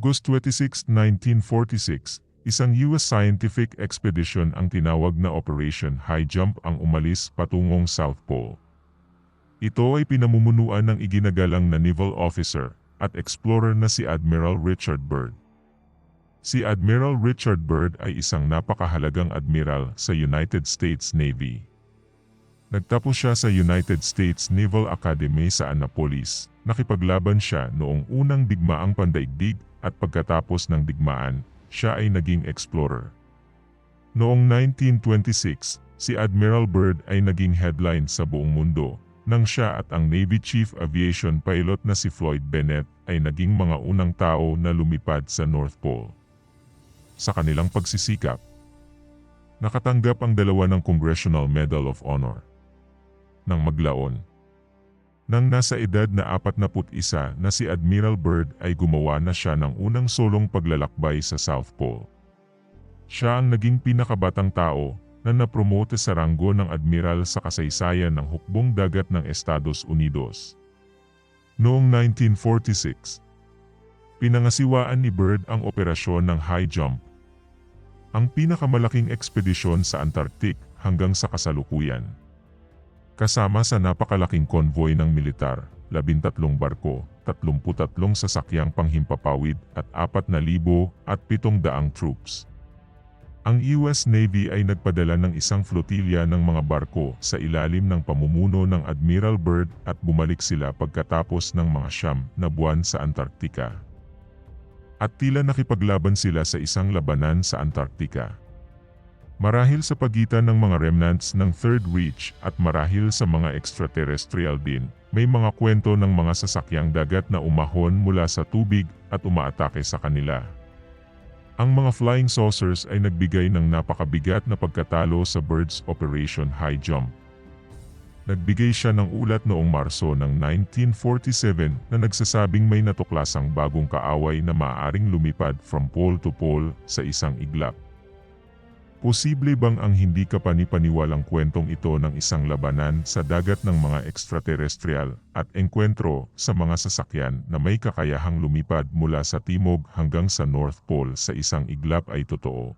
August 26, 1946, isang US scientific expedition ang tinawag na Operation High Jump ang umalis patungong South Pole. Ito ay pinamumunuan ng iginagalang na naval officer at explorer na si Admiral Richard Byrd. Si Admiral Richard Byrd ay isang napakahalagang admiral sa United States Navy. Nagtapos siya sa United States Naval Academy sa Annapolis. Nakipaglaban siya noong unang digmaang pandaigdig at pagkatapos ng digmaan, siya ay naging explorer. Noong 1926, si Admiral Byrd ay naging headline sa buong mundo nang siya at ang Navy Chief Aviation Pilot na si Floyd Bennett ay naging mga unang tao na lumipad sa North Pole. Sa kanilang pagsisikap, nakatanggap ang dalawa ng Congressional Medal of Honor. Nang maglaon, nang nasa edad na 41 na si Admiral Byrd ay gumawa na siya ng unang solong paglalakbay sa South Pole. Siya ang naging pinakabatang tao na napromote sa ranggo ng admiral sa kasaysayan ng hukbong dagat ng Estados Unidos. Noong 1946, pinangasiwaan ni Byrd ang operasyon ng high jump, ang pinakamalaking ekspedisyon sa Antarctic hanggang sa kasalukuyan. Kasama sa napakalaking konvoy ng militar, 13 barko, 33 sasakyang panghimpapawid at 4,000 at 700 troops. Ang US Navy ay nagpadala ng isang flotilya ng mga barko sa ilalim ng pamumuno ng Admiral Byrd at bumalik sila pagkatapos ng mga siyam na buwan sa Antarctica. At tila nakipaglaban sila sa isang labanan sa Antarctica. Marahil sa pagitan ng mga remnants ng Third Reach at marahil sa mga extraterrestrial din, may mga kwento ng mga sasakyang dagat na umahon mula sa tubig at umaatake sa kanila. Ang mga flying saucers ay nagbigay ng napakabigat na pagkatalo sa Bird's Operation High Jump. Nagbigay siya ng ulat noong Marso ng 1947 na nagsasabing may natuklasang bagong kaaway na maaaring lumipad from pole to pole sa isang iglap. Posible bang ang hindi kapanipaniwalang kwentong ito ng isang labanan sa dagat ng mga extraterrestrial at engkwentro sa mga sasakyan na may kakayahang lumipad mula sa timog hanggang sa North Pole sa isang iglap ay totoo?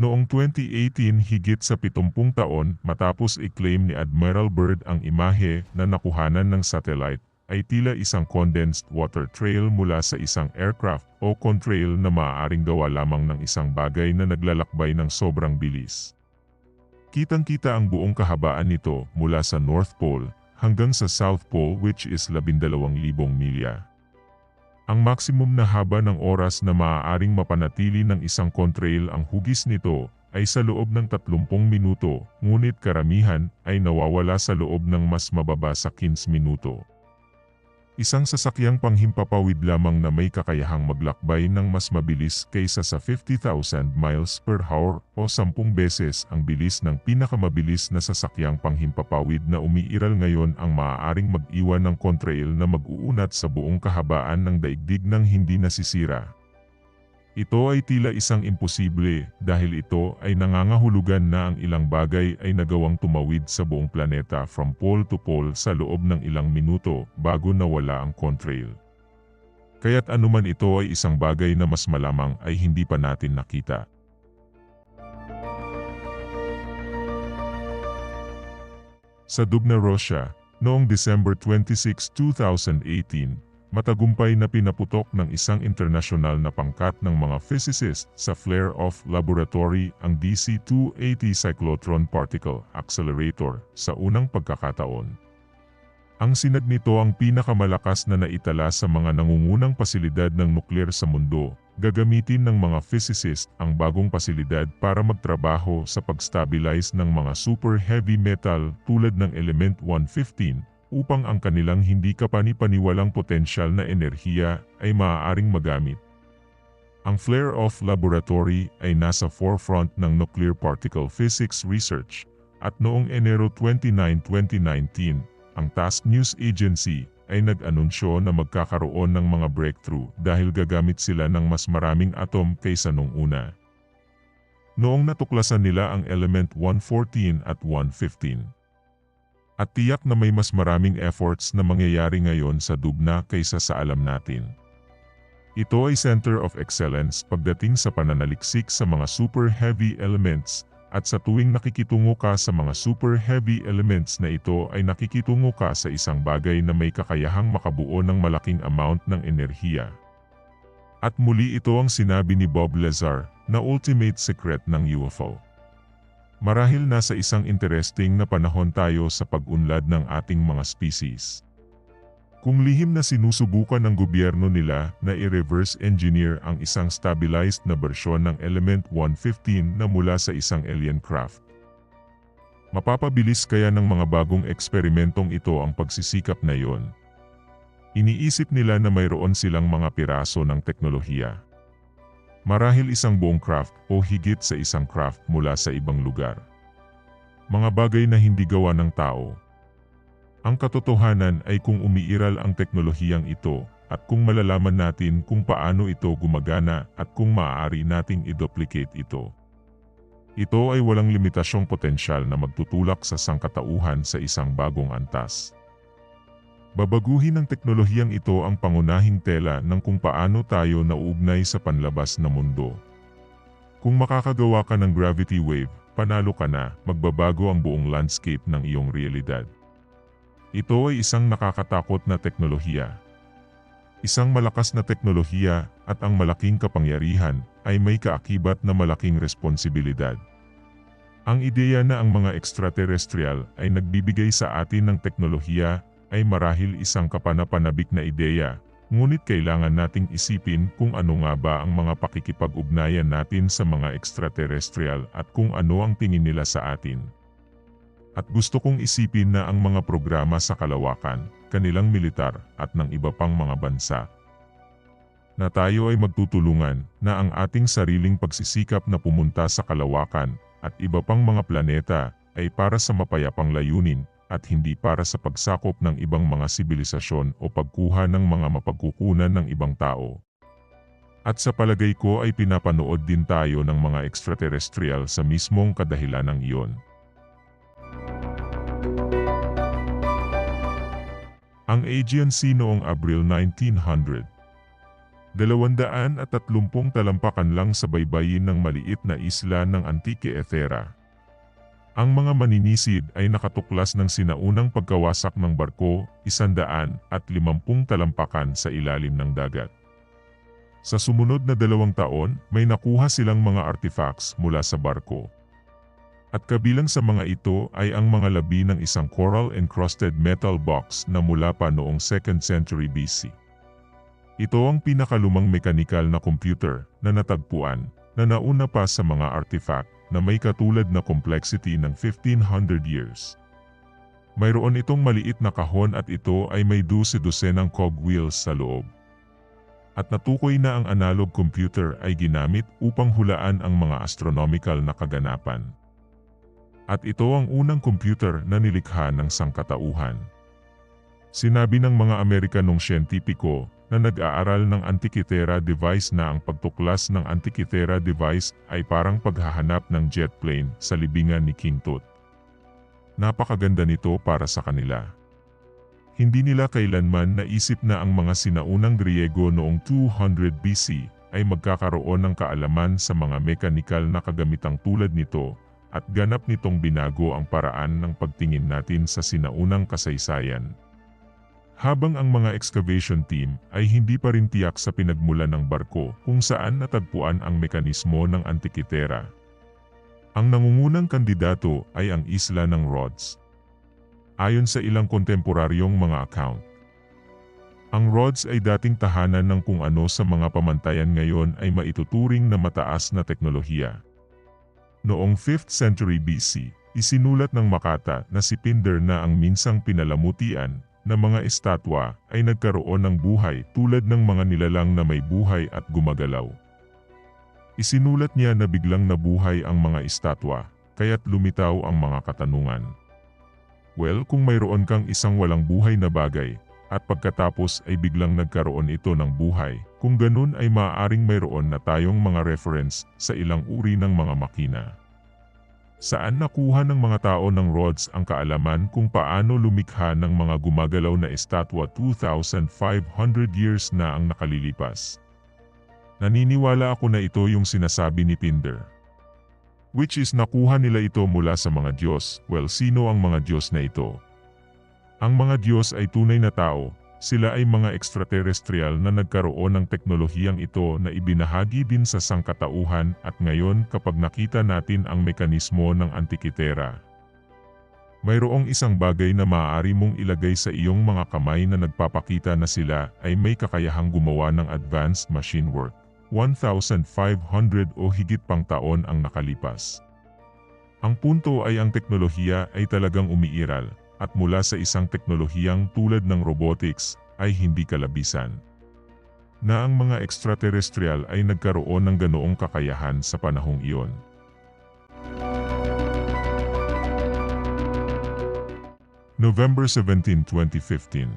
Noong 2018 higit sa 70 taon matapos i-claim ni Admiral Byrd ang imahe na nakuhanan ng satellite ay tila isang condensed water trail mula sa isang aircraft o contrail na maaaring gawa lamang ng isang bagay na naglalakbay ng sobrang bilis. Kitang-kita ang buong kahabaan nito mula sa North Pole hanggang sa South Pole which is 12,000 milya. Ang maximum na haba ng oras na maaaring mapanatili ng isang contrail ang hugis nito ay sa loob ng 30 minuto, ngunit karamihan ay nawawala sa loob ng mas mababa sa 15 minuto. Isang sasakyang panghimpapawid lamang na may kakayahang maglakbay ng mas mabilis kaysa sa 50,000 miles per hour o 10 beses ang bilis ng pinakamabilis na sasakyang panghimpapawid na umiiral ngayon ang maaaring mag-iwan ng contrail na mag-uunat sa buong kahabaan ng daigdig ng hindi nasisira. Ito ay tila isang imposible dahil ito ay nangangahulugan na ang ilang bagay ay nagawang tumawid sa buong planeta from pole to pole sa loob ng ilang minuto bago nawala ang contrail. Kaya't anuman ito ay isang bagay na mas malamang ay hindi pa natin nakita. Sa Dubna, Russia, noong December 26, 2018, matagumpay na pinaputok ng isang internasyonal na pangkat ng mga physicist sa flare-off laboratory ang DC-280 Cyclotron Particle Accelerator sa unang pagkakataon. Ang sinag nito ang pinakamalakas na naitala sa mga nangungunang pasilidad ng nuklear sa mundo. Gagamitin ng mga physicist ang bagong pasilidad para magtrabaho sa pag-stabilize ng mga super heavy metal tulad ng element 115 upang ang kanilang hindi kapanipaniwalang potensyal na enerhiya ay maaaring magamit. Ang Flare-Off Laboratory ay nasa forefront ng nuclear particle physics research at noong Enero 29, 2019, ang Task News Agency ay nag-anunsyo na magkakaroon ng mga breakthrough dahil gagamit sila ng mas maraming atom kaysa nung una. Noong natuklasan nila ang element 114 at 115, at tiyak na may mas maraming efforts na mangyayari ngayon sa Dubna kaysa sa alam natin. Ito ay center of excellence pagdating sa pananaliksik sa mga super heavy elements at sa tuwing nakikitungo ka sa mga super heavy elements na ito ay nakikitungo ka sa isang bagay na may kakayahang makabuo ng malaking amount ng enerhiya. At muli ito ang sinabi ni Bob Lazar na ultimate secret ng UFO. Marahil nasa isang interesting na panahon tayo sa pag-unlad ng ating mga species. Kung lihim na sinusubukan ng gobyerno nila na i-reverse engineer ang isang stabilized na bersyon ng Element 115 na mula sa isang alien craft. Mapapabilis kaya ng mga bagong eksperimentong ito ang pagsisikap na yon. Iniisip nila na mayroon silang mga piraso ng teknolohiya. Marahil isang buong craft o higit sa isang craft mula sa ibang lugar. Mga bagay na hindi gawa ng tao. Ang katotohanan ay kung umiiral ang teknolohiyang ito at kung malalaman natin kung paano ito gumagana at kung maaari nating i-duplicate ito. Ito ay walang limitasyong potensyal na magtutulak sa sangkatauhan sa isang bagong antas. Babaguhin ng teknolohiyang ito ang pangunahing tela ng kung paano tayo nauugnay sa panlabas na mundo. Kung makakagawa ka ng gravity wave, panalo ka na, magbabago ang buong landscape ng iyong realidad. Ito ay isang nakakatakot na teknolohiya. Isang malakas na teknolohiya at ang malaking kapangyarihan ay may kaakibat na malaking responsibilidad. Ang ideya na ang mga extraterrestrial ay nagbibigay sa atin ng teknolohiya ay marahil isang kapanapanabik na ideya, ngunit kailangan nating isipin kung ano nga ba ang mga pakikipag-ugnayan natin sa mga extraterrestrial at kung ano ang tingin nila sa atin. At gusto kong isipin na ang mga programa sa kalawakan, kanilang militar at ng iba pang mga bansa na tayo ay magtutulungan na ang ating sariling pagsisikap na pumunta sa kalawakan at iba pang mga planeta ay para sa mapayapang layunin at hindi para sa pagsakop ng ibang mga sibilisasyon o pagkuha ng mga mapagkukunan ng ibang tao. At sa palagay ko ay pinapanood din tayo ng mga extraterrestrial sa mismong kadahilan ng iyon. Ang Sea noong Abril 1900 Dalawandaan at tatlumpong talampakan lang sa baybayin ng maliit na isla ng Antique Ethera. Ang mga maninisid ay nakatuklas ng sinaunang pagkawasak ng barko, isandaan at limampung talampakan sa ilalim ng dagat. Sa sumunod na dalawang taon, may nakuha silang mga artifacts mula sa barko. At kabilang sa mga ito ay ang mga labi ng isang coral-encrusted metal box na mula pa noong 2nd century BC. Ito ang pinakalumang mekanikal na computer na natagpuan na nauna pa sa mga artifact na may katulad na complexity ng 1500 years. Mayroon itong maliit na kahon at ito ay may duse-dosenang cogwheels sa loob. At natukoy na ang analog computer ay ginamit upang hulaan ang mga astronomical na kaganapan. At ito ang unang computer na nilikha ng sangkatauhan. Sinabi ng mga Amerikanong siyentipiko na nag-aaral ng Antikythera device na ang pagtuklas ng Antikythera device ay parang paghahanap ng jet plane sa libingan ni King Tut. Napakaganda nito para sa kanila. Hindi nila kailanman naisip na ang mga sinaunang Griego noong 200 BC ay magkakaroon ng kaalaman sa mga mekanikal na kagamitang tulad nito at ganap nitong binago ang paraan ng pagtingin natin sa sinaunang kasaysayan. Habang ang mga excavation team ay hindi pa rin tiyak sa pinagmulan ng barko kung saan natagpuan ang mekanismo ng Antikythera. Ang nangungunang kandidato ay ang isla ng Rhodes. Ayon sa ilang kontemporaryong mga account, ang Rhodes ay dating tahanan ng kung ano sa mga pamantayan ngayon ay maituturing na mataas na teknolohiya. Noong 5th century BC, isinulat ng Makata na si Pindar na ang minsang pinalamutian na mga estatwa ay nagkaroon ng buhay tulad ng mga nilalang na may buhay at gumagalaw. Isinulat niya na biglang nabuhay ang mga estatwa, kaya't lumitaw ang mga katanungan. Well, kung mayroon kang isang walang buhay na bagay, at pagkatapos ay biglang nagkaroon ito ng buhay, kung ganun ay maaaring mayroon na tayong mga reference sa ilang uri ng mga makina. Saan nakuha ng mga tao ng Rhodes ang kaalaman kung paano lumikha ng mga gumagalaw na estatwa 2,500 years na ang nakalilipas? Naniniwala ako na ito yung sinasabi ni Pinder. Which is nakuha nila ito mula sa mga Diyos. Well, sino ang mga Diyos na ito? Ang mga Diyos ay tunay na tao, sila ay mga extraterrestrial na nagkaroon ng teknolohiyang ito na ibinahagi din sa sangkatauhan at ngayon kapag nakita natin ang mekanismo ng Antikitera. Mayroong isang bagay na maaari mong ilagay sa iyong mga kamay na nagpapakita na sila ay may kakayahang gumawa ng advanced machine work. 1,500 o higit pang taon ang nakalipas. Ang punto ay ang teknolohiya ay talagang umiiral, at mula sa isang teknolohiyang tulad ng robotics, ay hindi kalabisan. Na ang mga extraterrestrial ay nagkaroon ng ganoong kakayahan sa panahong iyon. November 17, 2015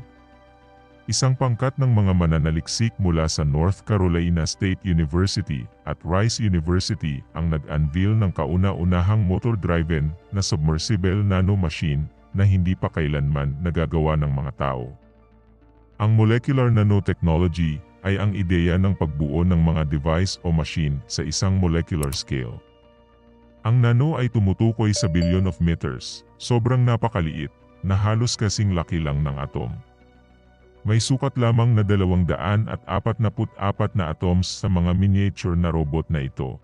Isang pangkat ng mga mananaliksik mula sa North Carolina State University at Rice University ang nag-unveil ng kauna-unahang motor-driven na submersible nanomachine na hindi pa kailanman nagagawa ng mga tao. Ang molecular nanotechnology ay ang ideya ng pagbuo ng mga device o machine sa isang molecular scale. Ang nano ay tumutukoy sa billion of meters, sobrang napakaliit, na halos kasing laki lang ng atom. May sukat lamang na 244 na atoms sa mga miniature na robot na ito.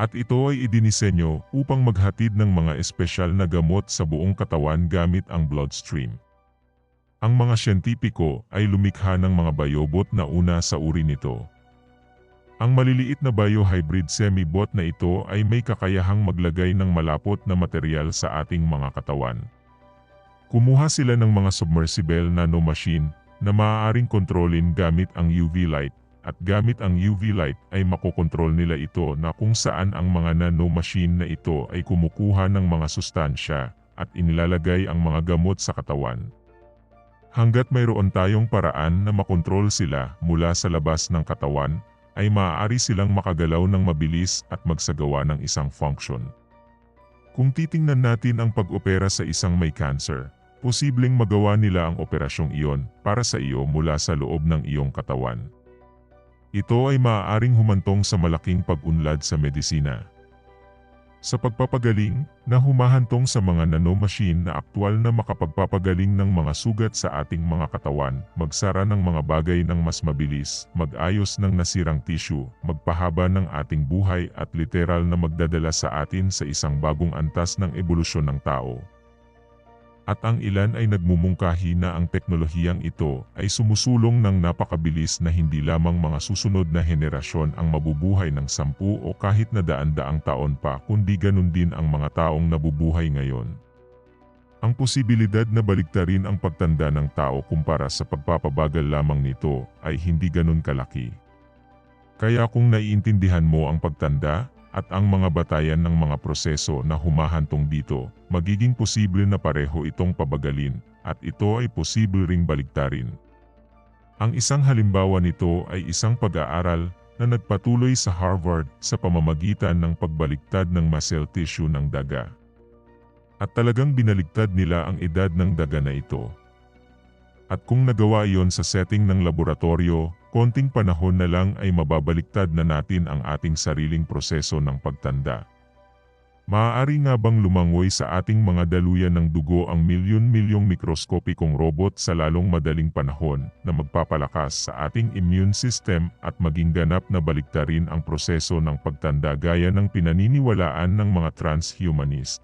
At ito ay idinisenyo upang maghatid ng mga espesyal na gamot sa buong katawan gamit ang bloodstream. Ang mga siyentipiko ay lumikha ng mga biobot na una sa uri nito. Ang maliliit na biohybrid semi-bot na ito ay may kakayahang maglagay ng malapot na material sa ating mga katawan. Kumuha sila ng mga submersible nanomachine na maaaring kontrolin gamit ang UV light at gamit ang UV light ay makokontrol nila ito na kung saan ang mga nanomachine na ito ay kumukuha ng mga sustansya at inilalagay ang mga gamot sa katawan. Hanggat mayroon tayong paraan na makontrol sila mula sa labas ng katawan, ay maaari silang makagalaw ng mabilis at magsagawa ng isang function. Kung titingnan natin ang pag-opera sa isang may cancer, posibleng magawa nila ang operasyong iyon para sa iyo mula sa loob ng iyong katawan. Ito ay maaaring humantong sa malaking pag-unlad sa medisina. Sa pagpapagaling, na humahantong sa mga nanomachine na aktwal na makapagpapagaling ng mga sugat sa ating mga katawan, magsara ng mga bagay ng mas mabilis, mag-ayos ng nasirang tissue, magpahaba ng ating buhay at literal na magdadala sa atin sa isang bagong antas ng ebolusyon ng tao. At ang ilan ay nagmumungkahi na ang teknolohiyang ito ay sumusulong ng napakabilis na hindi lamang mga susunod na henerasyon ang mabubuhay ng sampu o kahit na daan-daang taon pa kundi ganun din ang mga taong nabubuhay ngayon. Ang posibilidad na baligtarin ang pagtanda ng tao kumpara sa pagpapabagal lamang nito ay hindi ganun kalaki. Kaya kung naiintindihan mo ang pagtanda, at ang mga batayan ng mga proseso na humahantong dito, magiging posible na pareho itong pabagalin, at ito ay posible ring baliktarin. Ang isang halimbawa nito ay isang pag-aaral na nagpatuloy sa Harvard sa pamamagitan ng pagbaliktad ng muscle tissue ng daga. At talagang binaligtad nila ang edad ng daga na ito. At kung nagawa iyon sa setting ng laboratorio, konting panahon na lang ay mababaliktad na natin ang ating sariling proseso ng pagtanda. Maaari nga bang lumangoy sa ating mga daluyan ng dugo ang milyon-milyong mikroskopikong robot sa lalong madaling panahon na magpapalakas sa ating immune system at maging ganap na baliktarin ang proseso ng pagtanda gaya ng pinaniniwalaan ng mga transhumanist?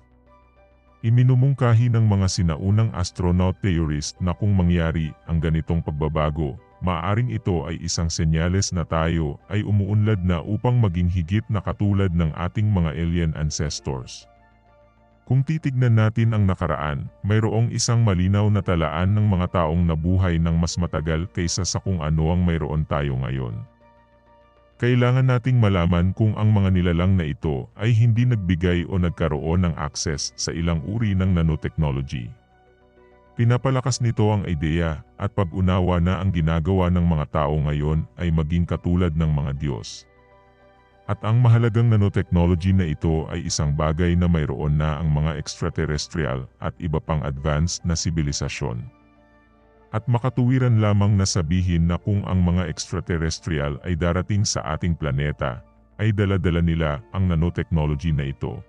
Iminumungkahi ng mga sinaunang astronaut theorist na kung mangyari ang ganitong pagbabago, maaring ito ay isang senyales na tayo ay umuunlad na upang maging higit na katulad ng ating mga alien ancestors. Kung titignan natin ang nakaraan, mayroong isang malinaw na talaan ng mga taong nabuhay ng mas matagal kaysa sa kung ano ang mayroon tayo ngayon. Kailangan nating malaman kung ang mga nilalang na ito ay hindi nagbigay o nagkaroon ng access sa ilang uri ng nanotechnology. Pinapalakas nito ang ideya at pag-unawa na ang ginagawa ng mga tao ngayon ay maging katulad ng mga Diyos. At ang mahalagang nanotechnology na ito ay isang bagay na mayroon na ang mga extraterrestrial at iba pang advanced na sibilisasyon. At makatuwiran lamang na sabihin na kung ang mga extraterrestrial ay darating sa ating planeta, ay daladala nila ang nanotechnology na ito.